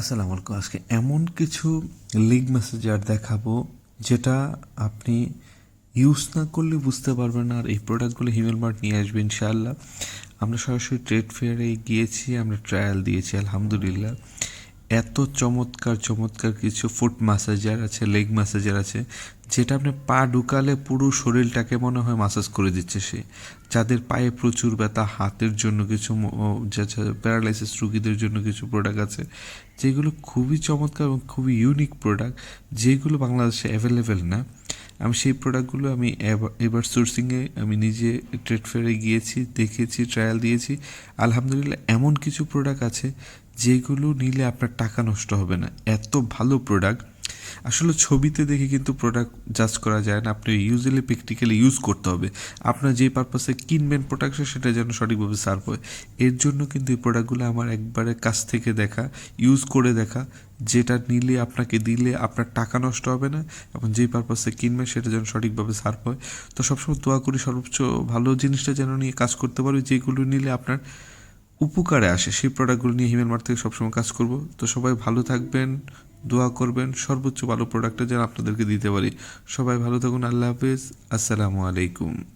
আসসালামু আলাইকুম। আজকে এমন কিছু লিগ মেসেজার দেখাবো যেটা আপনি ইউজ না করলে বুঝতে পারবেন আর এই প্রোডাক্টগুলো হিমেল মার্ট নিয়ে আসবে ইনশাআল্লাহ। আমরা সরাসরি ট্রেড ফেয়ারে গিয়েছি, আমরা ট্রায়াল দিয়েছি, আলহামদুলিল্লাহ। এত চমৎকার চমৎকার কিছু ফুট ম্যাসাজার আছে লেগ ম্যাসাজার আছে। যেটা আপনি পা ঢুকালে পুরো শরীরটাকে মনে হয় মাসাজ করে দিচ্ছে সে। যাদের পায়ে প্রচুর ব্যথা, হাতের জন্য কিছু প্যারালাইসিস রুগীদের জন্য কিছু প্রোডাক্ট আছে, যেগুলো খুবই চমৎকার এবং খুবই ইউনিক প্রোডাক্ট যেগুলো বাংলাদেশে অ্যাভেলেবেল না। আমি সেই প্রোডাক্টগুলো আমি এবার- সোর্সিংয়ে আমি নিজে ট্রেড ফেয়ারে গিয়েছি, দেখেছি ট্রায়াল দিয়েছি। আলহামদুলিল্লাহ এমন কিছু প্রোডাক্ট আছে যেগুলো নিলে আপনার টাকা নষ্ট হবে না। এত ভালো প্রোডাক্ট আসলে ছবিতে দেখে কিন্তু প্রোডাক্ট জাজ করা যায় না। আপনি ইউজুয়ালি প্র্যাকটিক্যালি ইউজ করতে হবে। আপনার যে পারপাসে কিনবেন প্রোডাক্ট সেটা যেন সঠিকভাবে সার্ভ হয়। এর জন্য কিন্তু এই প্রোডাক্টগুলো আমার একবারে কাছ থেকে দেখা ইউজ করে দেখা। যেটা নিলে আপনাকে দিলে আপনার টাকা নষ্ট হবে না এবং যেই পারপাসে কিনবেন, সেটা যেন সঠিকভাবে সার্ভ হয়। তো সবসময় দোয়া করি সর্বোচ্চ ভালো জিনিসটা যেন নিয়ে কাজ করতে পারবে যেগুলো নিলে আপনার উপকারে আসে। সেই প্রোডাক্টগুলো নিয়ে হিমেল মার্ট থেকে সবসময় কাজ করব। তো সবাই ভালো থাকবেন। দোয়া করবেন। সর্বোচ্চ ভালো প্রোডাক্টটা যেন আপনাদেরকে দিতে পারি। সবাই ভালো থাকুন। আল্লাহ হাফেজ। আসসালামু আলাইকুম।